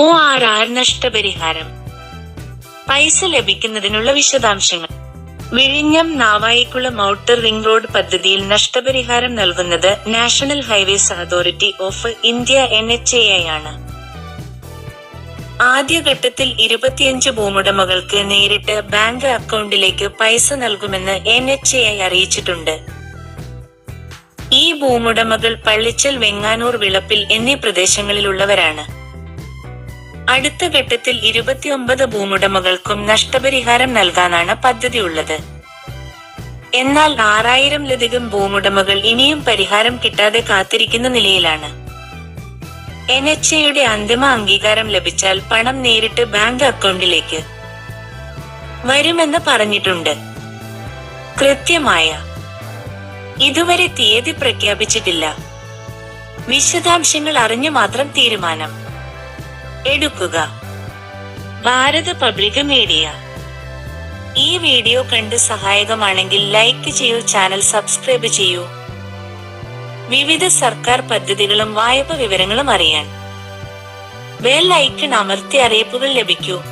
O R R നഷ്ടപരിഹാരം? പൈസ ലഭിക്കുന്നതിനുള്ള വിശദാംശങ്ങൾ. വിഴിഞ്ഞം നാവായിക്കുളം ഔട്ടർ റിംഗ് റോഡ് പദ്ധതിയിൽ നഷ്ടപരിഹാരം നൽകുന്നത് national highways authority of India N H A ആണ്. ആദ്യഘട്ടത്തിൽ ഇരുപത്തിയഞ്ച് ഭൂമുടമകൾക്ക് നേരിട്ട് ബാങ്ക് അക്കൗണ്ടിലേക്ക് പൈസ നൽകുമെന്ന് എൻ എച്ച് എ അറിയിച്ചിട്ടുണ്ട്. ഈ ഭൂമുടമകൾ പള്ളിച്ചൽ വെങ്ങാനൂർ വിളപ്പിൽ എന്നീ പ്രദേശങ്ങളിലുള്ളവരാണ്. അടുത്ത ഘട്ടത്തിൽ ഇരുപത്തിയൊമ്പത് ഭൂമുടമകൾക്കും നഷ്ടപരിഹാരം നൽകാനാണ് പദ്ധതിയുള്ളത്. എന്നാൽ ആറായിരംലധികം ഭൂമുടമകൾ ഇനിയും പരിഹാരം കിട്ടാതെ കാത്തിരിക്കുന്ന നിലയിലാണ്. എൻ എച്ച് എയുടെ അന്തിമ അംഗീകാരം ലഭിച്ചാൽ പണം നേരിട്ട് ബാങ്ക് അക്കൗണ്ടിലേക്ക് വരുമെന്ന് പറഞ്ഞിട്ടുണ്ട്. കൃത്യമായ ഇതുവരെ തീയതി പ്രഖ്യാപിച്ചിട്ടില്ല. വിശദാംശങ്ങൾ അറിഞ്ഞു മാത്രം തീരുമാനം. എടുക്കുക. Bharat public media. ഈ വീഡിയോ കണ്ട് സഹായകമാണെങ്കിൽ ലൈക്ക് ചെയ്യൂ ചാനൽ സബ്സ്ക്രൈബ് ചെയ്യൂ. വിവിധ സർക്കാർ പദ്ധതികളും വായ്പ വിവരങ്ങളും അറിയാൻ. ബെൽ ഐക്കൺ അമർത്തി അറിയിപ്പുകൾ ലഭിക്കൂ.